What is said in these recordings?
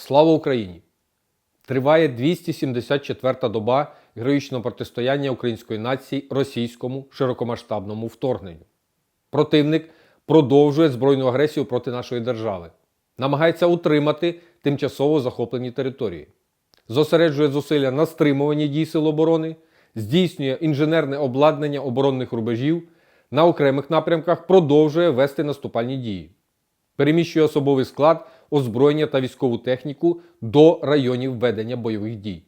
Слава Україні! Триває 274-та доба героїчного протистояння української нації російському широкомасштабному вторгненню. Противник продовжує збройну агресію проти нашої держави, намагається утримати тимчасово захоплені території, зосереджує зусилля на стримуванні дій сил оборони, здійснює інженерне обладнання оборонних рубежів, на окремих напрямках продовжує вести наступальні дії переміщує особовий склад, озброєння та військову техніку до районів ведення бойових дій.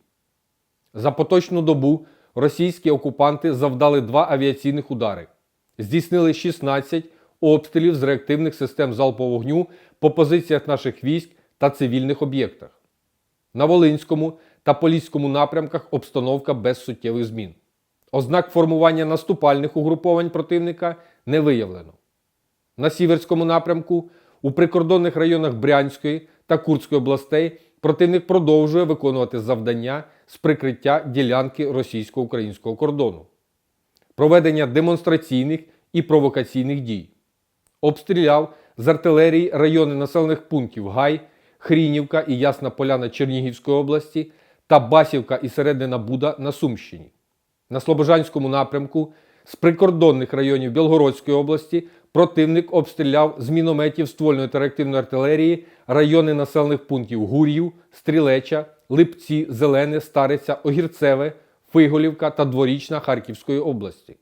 За поточну добу російські окупанти завдали два авіаційних удари, здійснили 16 обстрілів з реактивних систем залпового вогню по позиціях наших військ та цивільних об'єктах. На Волинському та Поліському напрямках обстановка без суттєвих змін. Ознак формування наступальних угруповань противника не виявлено. На Сіверському напрямку у прикордонних районах Брянської та Курської областей противник продовжує виконувати завдання з прикриття ділянки російсько-українського кордону, проведення демонстраційних і провокаційних дій, обстріляв з артилерії райони населених пунктів Гай, Хрінівка і Ясна Поляна Чернігівської області та Басівка і Середина Буда на Сумщині. На Слобожанському напрямку з прикордонних районів Білгородської області противник обстріляв з мінометів ствольної та реактивної артилерії райони населених пунктів Гур'їв, Стрілеча, Липці, Зелене, Стариця, Огірцеве, Фиголівка та Дворічна Харківської області.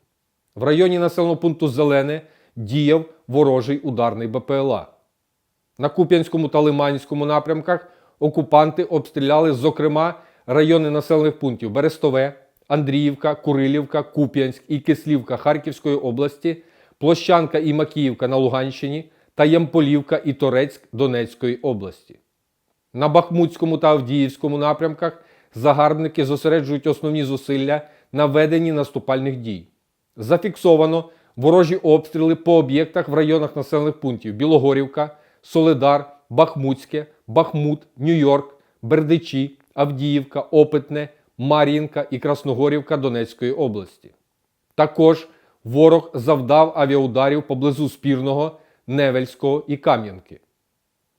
В районі населеного пункту Зелене діяв ворожий ударний БПЛА. На Куп'янському та Лиманському напрямках окупанти обстріляли, зокрема, райони населених пунктів Берестове, Андріївка, Курилівка, Куп'янськ і Кислівка Харківської області, Площанка і Макіївка на Луганщині та Ямполівка і Торецьк Донецької області. На Бахмутському та Авдіївському напрямках загарбники зосереджують основні зусилля на веденні наступальних дій. Зафіксовано ворожі обстріли по об'єктах в районах населених пунктів Білогорівка, Соледар, Бахмутське, Бахмут, Нью-Йорк, Бердичі, Авдіївка, Опитне, Мар'їнка і Красногорівка Донецької області. Також ворог завдав авіаударів поблизу Спірного, Невельського і Кам'янки.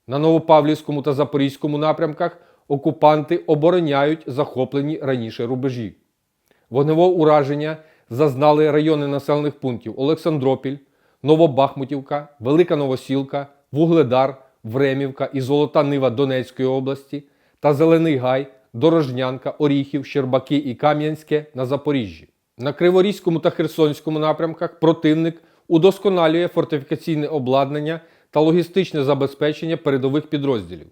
На Новопавлівському та Запорізькому напрямках окупанти обороняють захоплені раніше рубежі. Вогневого ураження зазнали райони населених пунктів Олександропіль, Новобахмутівка, Велика Новосілка, Вугледар, Времівка і Золота Нива Донецької області та Зелений Гай, Дорожнянка, Оріхів, Щербаки і Кам'янське на Запоріжжі. На Криворізькому та Херсонському напрямках противник удосконалює фортифікаційне обладнання та логістичне забезпечення передових підрозділів.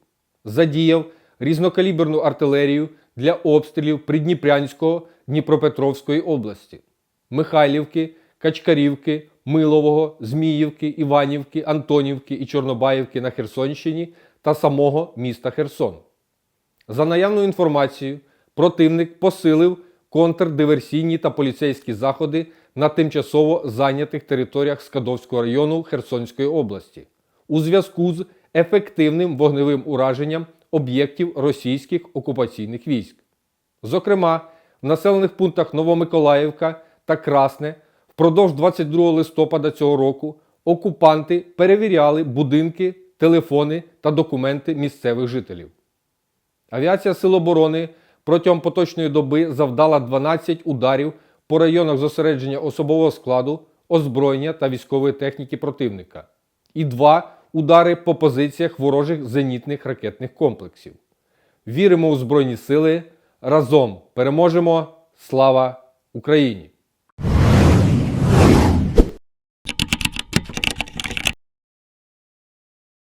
Задіяв різнокаліберну артилерію для обстрілів Придніпрянського Дніпропетровської області, Михайлівки, Качкарівки, Милового, Зміївки, Іванівки, Антонівки і Чорнобаївки на Херсонщині та самого міста Херсон. За наявною інформацією, противник посилив контрдиверсійні та поліцейські заходи на тимчасово зайнятих територіях Скадовського району Херсонської області у зв'язку з ефективним вогневим ураженням об'єктів російських окупаційних військ. Зокрема, в населених пунктах Новомиколаївка та Красне впродовж 22 листопада цього року окупанти перевіряли будинки, телефони та документи місцевих жителів. Авіація Сил оборони протягом поточної доби завдала 12 ударів по районах зосередження особового складу, озброєння та військової техніки противника, і два удари по позиціях ворожих зенітних ракетних комплексів. Віримо у Збройні Сили. Разом переможемо! Слава Україні!